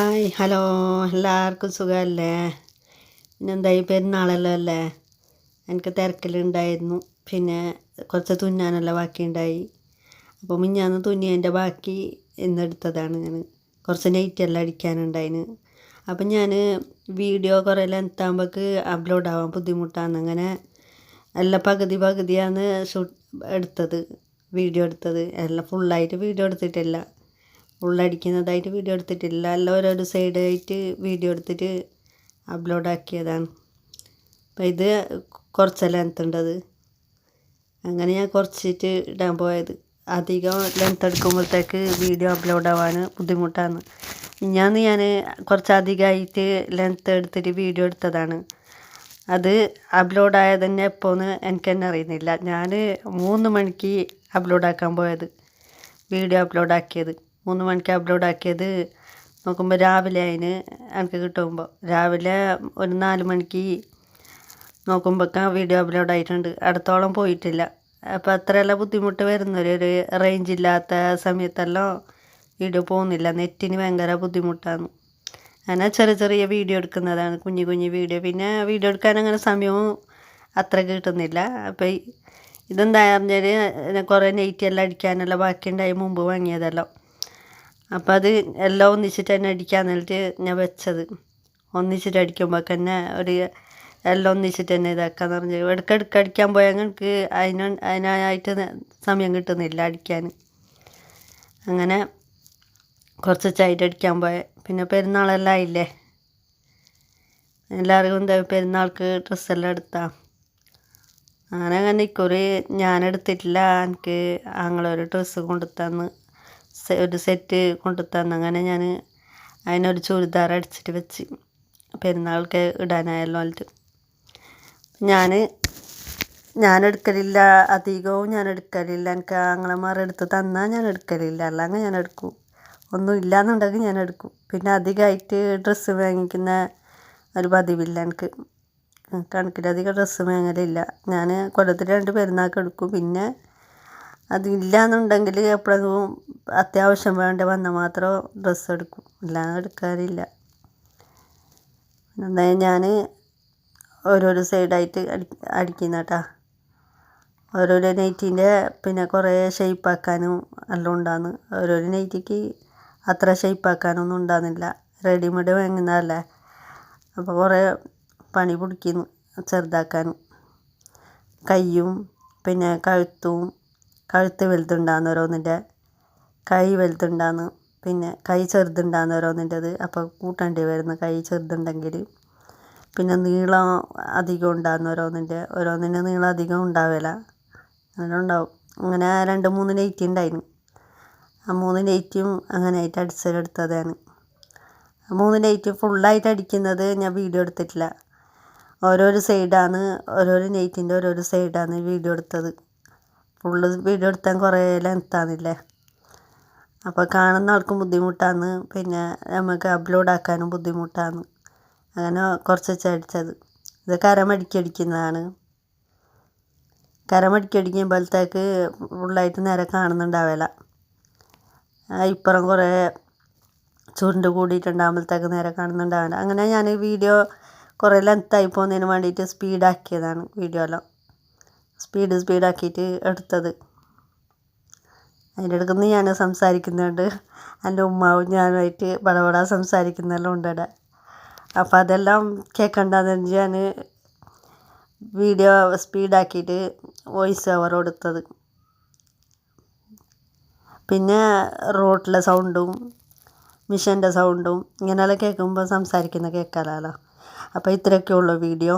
Hi hello. എല്ലാവർക്കും സുഖമല്ലേ? പിന്നെന്തായി പെരുന്നാളല്ലോ അല്ലേ? എനിക്ക് തിരക്കലുണ്ടായിരുന്നു. പിന്നെ കുറച്ച് തുന്നാനെല്ലാം ബാക്കിയുണ്ടായി. അപ്പോൾ മിഞ്ഞാന്ന് തുന്നിയതിന്റെ ബാക്കി ഇന്നെടുത്തതാണ് ഞാൻ. കുറച്ച് നെയ്റ്റെല്ലാം അടിക്കാനുണ്ടായിന്. അപ്പം ഞാൻ വീഡിയോ കുറേ ലെങ്ത് ആകുമ്പോൾക്ക് അപ്ലോഡ് ആവാൻ ബുദ്ധിമുട്ടാണ്. അങ്ങനെ എല്ലാം പകുതി പകുതിയാണ് ഷൂട്ട് എടുത്തത് വീഡിയോ എടുത്തത്. എല്ലാം ഫുള്ളായിട്ട് വീഡിയോ എടുത്തിട്ടില്ല. ഫുള്ളടിക്കുന്നതായിട്ട് വീഡിയോ എടുത്തിട്ടില്ല. എല്ലാം ഓരോരോ സൈഡായിട്ട് വീഡിയോ എടുത്തിട്ട് അപ്ലോഡ് ആക്കിയതാണ്. അപ്പം ഇത് കുറച്ച് ലെങ്ത് ഉണ്ടത് അങ്ങനെ ഞാൻ കുറച്ചിട്ട് ഇടാൻ പോയത്. അധികം ലെങ്ത് എടുക്കുമ്പോഴത്തേക്ക് വീഡിയോ അപ്ലോഡ് ആവാൻ ബുദ്ധിമുട്ടാണ്. ഞാൻ ഞാൻ കുറച്ച് അധികമായിട്ട് ലെങ്ത് എടുത്തിട്ട് വീഡിയോ എടുത്തതാണ്. അത് അപ്ലോഡ് ആയത് തന്നെ എപ്പോന്ന് എനിക്ക് തന്നെ അറിയുന്നില്ല. ഞാൻ മൂന്ന് മണിക്ക് അപ്ലോഡ് ആക്കാൻ പോയത്. വീഡിയോ അപ്ലോഡ് ആക്കിയത്. മൂന്ന് മണിക്ക് അപ്ലോഡ് ആക്കിയത് നോക്കുമ്പോൾ രാവിലെ അതിന് എനിക്ക് കിട്ടുമ്പോൾ രാവിലെ ഒരു നാല് മണിക്ക് നോക്കുമ്പോഴേക്കും വീഡിയോ അപ്ലോഡ് ആയിട്ടുണ്ട്. അടുത്തോളം പോയിട്ടില്ല. അപ്പോൾ അത്രയെല്ലാം ബുദ്ധിമുട്ട് വരുന്നൊരു ഒരു റേഞ്ച് ഇല്ലാത്ത സമയത്തെല്ലാം വീഡിയോ പോകുന്നില്ല. നെറ്റിന് ഭയങ്കര ബുദ്ധിമുട്ടാണ്. അങ്ങനെ ചെറിയ ചെറിയ വീഡിയോ എടുക്കുന്നതാണ്. കുഞ്ഞു കുഞ്ഞു വീഡിയോ പിന്നെ വീഡിയോ എടുക്കാൻ അങ്ങനെ സമയവും അത്ര കിട്ടുന്നില്ല. അപ്പോൾ ഇതെന്താ പറഞ്ഞാൽ കുറേ നെയ്റ്റ് എല്ലാം അടിക്കാനെല്ലാം ബാക്കിയുണ്ടായി. മുമ്പ് വാങ്ങിയതെല്ലാം. അപ്പോൾ അത് എല്ലാം ഒന്നിച്ചിട്ട് തന്നെ അടിക്കാൻ വേണ്ടിയിട്ട് ഞാൻ വെച്ചത്. ഒന്നിച്ചിട്ട് അടിക്കുമ്പോൾ തന്നെ ഒരു എല്ലാം ഒന്നിച്ചിട്ട് തന്നെ ഇതാക്കാന്ന് പറഞ്ഞു. ഇടയ്ക്കിടയ്ക്ക് അടിക്കാൻ പോയാൽ എനിക്ക് അതിന് അതിനായിട്ട് സമയം കിട്ടുന്നില്ല അടിക്കാൻ. അങ്ങനെ കുറച്ച് ചായിട്ട് അടിക്കാൻ പോയ. പിന്നെ പെരുന്നാളെല്ലാം ആയില്ലേ? എല്ലാവർക്കും എന്താ പെരുന്നാൾക്ക് ഡ്രസ്സെല്ലാം എടുത്താ? അങ്ങനെ അങ്ങനെ ഇക്കുറി ഞാനെടുത്തിട്ടില്ല. എനിക്ക് ആങ്ങളൊരു ഡ്രസ്സ് കൊണ്ടു തന്ന് ഒരു സെറ്റ് കൊണ്ടു തന്നു അങ്ങനെ ഞാൻ അതിനൊരു ചുരിദാർ അടിച്ചിട്ട് വെച്ച്. പെരുന്നാൾക്ക് ഇടാനായല്ലോ എന്നിട്ട് ഞാൻ ഞാൻ എടുക്കലില്ല അധികവും ഞാൻ എടുക്കലില്ല എനിക്ക് ആങ്ങളമാർ എടുത്ത് തന്നാൽ ഞാൻ എടുക്കലില്ല അല്ലെങ്കിൽ ഞാൻ എടുക്കും ഒന്നും ഇല്ലയെന്നുണ്ടെങ്കിൽ ഞാൻ എടുക്കും പിന്നെ അധികമായിട്ട് ഡ്രസ്സ് വാങ്ങിക്കുന്ന ഒരു പതിവില്ല എനിക്ക്. കണക്കിലധികം ഡ്രസ്സ് വാങ്ങലില്ല. ഞാൻ കൊല്ലത്തിൽ രണ്ട് പെരുന്നാൾക്ക് എടുക്കും. പിന്നെ അതില്ലാന്നുണ്ടെങ്കിൽ എപ്പോഴെങ്കിലും അത്യാവശ്യം വേണ്ട വന്നാൽ മാത്രം ഡ്രസ്സ് എടുക്കും. അല്ലാതെ എടുക്കാറില്ല. എന്നാൽ ഞാൻ ഓരോരോ സൈഡായിട്ട് അടി അടിക്കുന്ന കേട്ടോ ഓരോരോ നൈറ്റീന്റെ പിന്നെ കുറേ ഷേപ്പാക്കാനും എല്ലാം ഉണ്ടാകുന്നു ഓരോരോ നൈറ്റിക്ക് അത്ര ഷേപ്പാക്കാനൊന്നും ഉണ്ടാകുന്നില്ല റെഡിമെയ്ഡ് വാങ്ങുന്നതല്ലേ. അപ്പോൾ കുറേ പണി പിടിക്കുന്നു ചെറുതാക്കാനും. കയ്യും പിന്നെ കഴുത്തും കഴുത്ത് വലുതുണ്ടാകുന്ന ഓരോന്നിന്റെ കൈ വലുതുണ്ടാകുന്നു പിന്നെ കൈ ചെറുതുണ്ടാകുന്ന ഓരോന്നിന്റെത്. അപ്പോൾ കൂട്ടേണ്ടി വരുന്നു കൈ ചെറുതുണ്ടെങ്കിൽ. പിന്നെ നീളം അധികം ഉണ്ടാകുന്ന ഓരോന്നിന്റെ ഓരോന്നിന്റെ നീളം അധികം ഉണ്ടാവില്ല. അങ്ങനെ ഉണ്ടാവും. അങ്ങനെ രണ്ട് മൂന്ന് നെയ്റ്റി ഉണ്ടായിരുന്നു ആ മൂന്ന് നെയ്റ്റിയും അങ്ങനെ ആയിട്ട് അടിച്ചെടുത്തതാണ് മൂന്ന് നെയ്റ്റ് ഫുള്ളായിട്ട് അടിക്കുന്നത് ഞാൻ വീഡിയോ എടുത്തിട്ടില്ല. ഓരോരോ സൈഡാണ് ഓരോരോ നെയ്റ്റിന്റെ ഓരോരോ സൈഡാണ് വീഡിയോ എടുത്തത്. ഫുള്ള് വീഡിയോ എടുത്താൽ കുറേ ലെങ്ത്താണില്ലേ അപ്പോൾ കാണുന്ന ആൾക്കും ബുദ്ധിമുട്ടാണ്. പിന്നെ നമുക്ക് അപ്ലോഡ് ആക്കാനും ബുദ്ധിമുട്ടാണ്. അങ്ങനെ കുറച്ച് വെച്ചടിച്ചത് ഇത് കരമടിക്കടിക്കുന്നതാണ് കരമടിക്കടിക്കുമ്പോഴത്തേക്ക് ഫുള്ളായിട്ട് നേരെ കാണുന്നുണ്ടാവില്ല ഇപ്പുറം കുറേ ചുരുണ്ട് കൂടിയിട്ടുണ്ടാകുമ്പോഴത്തേക്ക് നേരെ കാണുന്നുണ്ടാവില്ല അങ്ങനെ ഞാൻ വീഡിയോ കുറേ ലെങ്ത്തായി പോകുന്നതിന് വേണ്ടിയിട്ട് സ്പീഡാക്കിയതാണ് വീഡിയോ എല്ലാം. സ്പീഡ് സ്പീഡാക്കിയിട്ട് എടുത്തത്. അതിന്റെ ഇടയ്ക്ക് ഞാൻ സംസാരിക്കുന്നുണ്ട്. എന്റെ ഉമ്മാവും ഞാനുമായിട്ട് പടപട സംസാരിക്കുന്നെല്ലാം ഉണ്ട് അവിടെ. അപ്പം അതെല്ലാം കേൾക്കണ്ടെന്ന് ഞാൻ വീഡിയോ സ്പീഡാക്കിയിട്ട് വോയിസ് ഓവർ കൊടുത്തത്. പിന്നെ റോട്ടിലെ സൗണ്ടും മിഷന്റെ സൗണ്ടും ഇങ്ങനെയെല്ലാം കേൾക്കുമ്പോൾ സംസാരിക്കുന്ന കേൾക്കാമല്ലോ അപ്പോൾ ഇത്രയൊക്കെ ഉള്ളൂ വീഡിയോ.